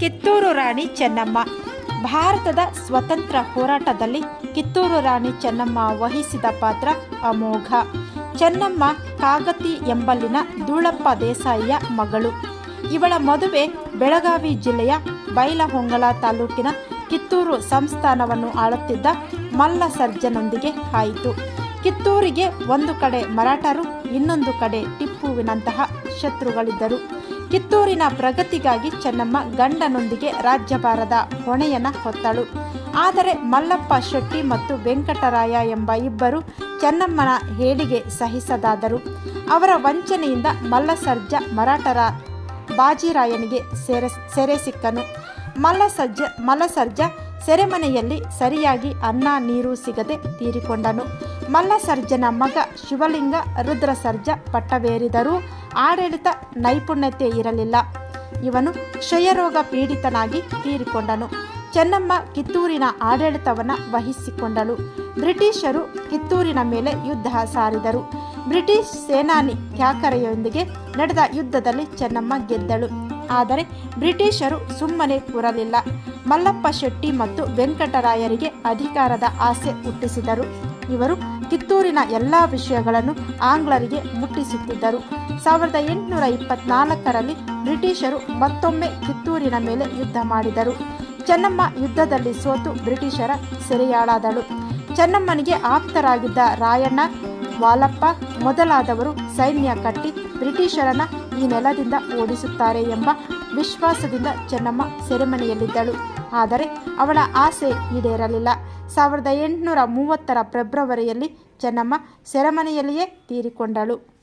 ಕಿತ್ತೂರು ರಾಣಿ ಚೆನ್ನಮ್ಮ. ಭಾರತದ ಸ್ವತಂತ್ರ ಹೋರಾಟದಲ್ಲಿ ಕಿತ್ತೂರು ರಾಣಿ ಚೆನ್ನಮ್ಮ ವಹಿಸಿದ ಪಾತ್ರ ಅಮೋಘ. ಚೆನ್ನಮ್ಮ ಕಾಗತಿ ಎಂಬಲ್ಲಿನ ಧೂಳಪ್ಪ ದೇಸಾಯಿಯ ಮಗಳು. ಇವಳ ಮದುವೆ ಬೆಳಗಾವಿ ಜಿಲ್ಲೆಯ ಬೈಲಹೊಂಗಲ ತಾಲೂಕಿನ ಕಿತ್ತೂರು ಸಂಸ್ಥಾನವನ್ನು ಆಳುತ್ತಿದ್ದ ಮಲ್ಲ ಸರ್ಜನೊಂದಿಗೆ ಆಯಿತು. ಕಿತ್ತೂರಿಗೆ ಒಂದು ಕಡೆ ಮರಾಠರು, ಇನ್ನೊಂದು ಕಡೆ ಟಿಪ್ಪುವಿನಂತಹ ಶತ್ರುಗಳಿದ್ದರು. ಕಿತ್ತೂರಿನ ಪ್ರಗತಿಗಾಗಿ ಚೆನ್ನಮ್ಮ ಗಂಡನೊಂದಿಗೆ ರಾಜ್ಯಭಾರದ ಹೊಣೆಯನ್ನ ಹೊತ್ತಳು. ಆದರೆ ಮಲ್ಲಪ್ಪ ಶೆಟ್ಟಿ ಮತ್ತು ವೆಂಕಟರಾಯ ಎಂಬ ಇಬ್ಬರು ಚೆನ್ನಮ್ಮನ ಹೇಳಿಗೆ ಸಹಿಸದಾದರು. ಅವರ ವಂಚನೆಯಿಂದ ಮಲ್ಲಸರ್ಜ ಮರಾಠರ ಬಾಜಿರಾಯನಿಗೆ ಸೆರೆ ಸೆರೆ ಸಿಕ್ಕನು. ಮಲ್ಲಸರ್ಜ ಮಲ್ಲಸರ್ಜ ಸೆರೆಮನೆಯಲ್ಲಿ ಸರಿಯಾಗಿ ಅನ್ನ, ನೀರು ಸಿಗದೆ ತೀರಿಕೊಂಡನು. ಮಲ್ಲಸರ್ಜನ ಮಗ ಶಿವಲಿಂಗ, ರುದ್ರಸರ್ಜ ಪಟ್ಟವೇರಿದರೂ ಆಡಳಿತ ನೈಪುಣ್ಯತೆ ಇರಲಿಲ್ಲ. ಇವನು ಕ್ಷಯರೋಗ ಪೀಡಿತನಾಗಿ ತೀರಿಕೊಂಡನು. ಚೆನ್ನಮ್ಮ ಕಿತ್ತೂರಿನ ಆಡಳಿತವನ್ನು ವಹಿಸಿಕೊಂಡಳು. ಬ್ರಿಟಿಷರು ಕಿತ್ತೂರಿನ ಮೇಲೆ ಯುದ್ಧ ಸಾರಿದರು. ಬ್ರಿಟಿಷ್ ಸೇನಾನಿ ಥ್ಯಾಕರೆಯೊಂದಿಗೆ ನಡೆದ ಯುದ್ಧದಲ್ಲಿ ಚೆನ್ನಮ್ಮ ಗೆದ್ದಳು. ಆದರೆ ಬ್ರಿಟಿಷರು ಸುಮ್ಮನೆ ಕೂರಲಿಲ್ಲ. ಮಲ್ಲಪ್ಪ ಶೆಟ್ಟಿ ಮತ್ತು ವೆಂಕಟರಾಯರಿಗೆ ಅಧಿಕಾರದ ಆಸೆ ಹುಟ್ಟಿಸಿದರು. ಇವರು ಕಿತ್ತೂರಿನ ಎಲ್ಲ ವಿಷಯಗಳನ್ನು ಆಂಗ್ಲರಿಗೆ ಮುಟ್ಟಿಸುತ್ತಿದ್ದರು. ಸಾವಿರದ ಎಂಟುನೂರ ಇಪ್ಪತ್ನಾಲ್ಕರಲ್ಲಿ ಬ್ರಿಟಿಷರು ಮತ್ತೊಮ್ಮೆ ಕಿತ್ತೂರಿನ ಮೇಲೆ ಯುದ್ಧ ಮಾಡಿದರು. ಚೆನ್ನಮ್ಮ ಯುದ್ಧದಲ್ಲಿ ಸೋತು ಬ್ರಿಟಿಷರ ಸೆರೆಯಾಳಾದಳು. ಚೆನ್ನಮ್ಮನಿಗೆ ಆಪ್ತರಾಗಿದ್ದ ರಾಯಣ್ಣ, ವಾಲಪ್ಪ ಮೊದಲಾದವರು ಸೈನ್ಯ ಕಟ್ಟಿ ಬ್ರಿಟಿಷರನ್ನ ಈ ನೆಲದಿಂದ ಓಡಿಸುತ್ತಾರೆ ಎಂಬ ವಿಶ್ವಾಸದಿಂದ ಚೆನ್ನಮ್ಮ ಸೆರೆಮನೆಯಲ್ಲಿದ್ದಳು. ಆದರೆ ಅವಳ ಆಸೆ ಈಡೇರಲಿಲ್ಲ. ಸಾವಿರದ ಎಂಟುನೂರ ಮೂವತ್ತರ ಫೆಬ್ರವರಿಯಲ್ಲಿ ಚೆನ್ನಮ್ಮ ಸೆರೆಮನೆಯಲ್ಲಿಯೇ ತೀರಿಕೊಂಡಳು.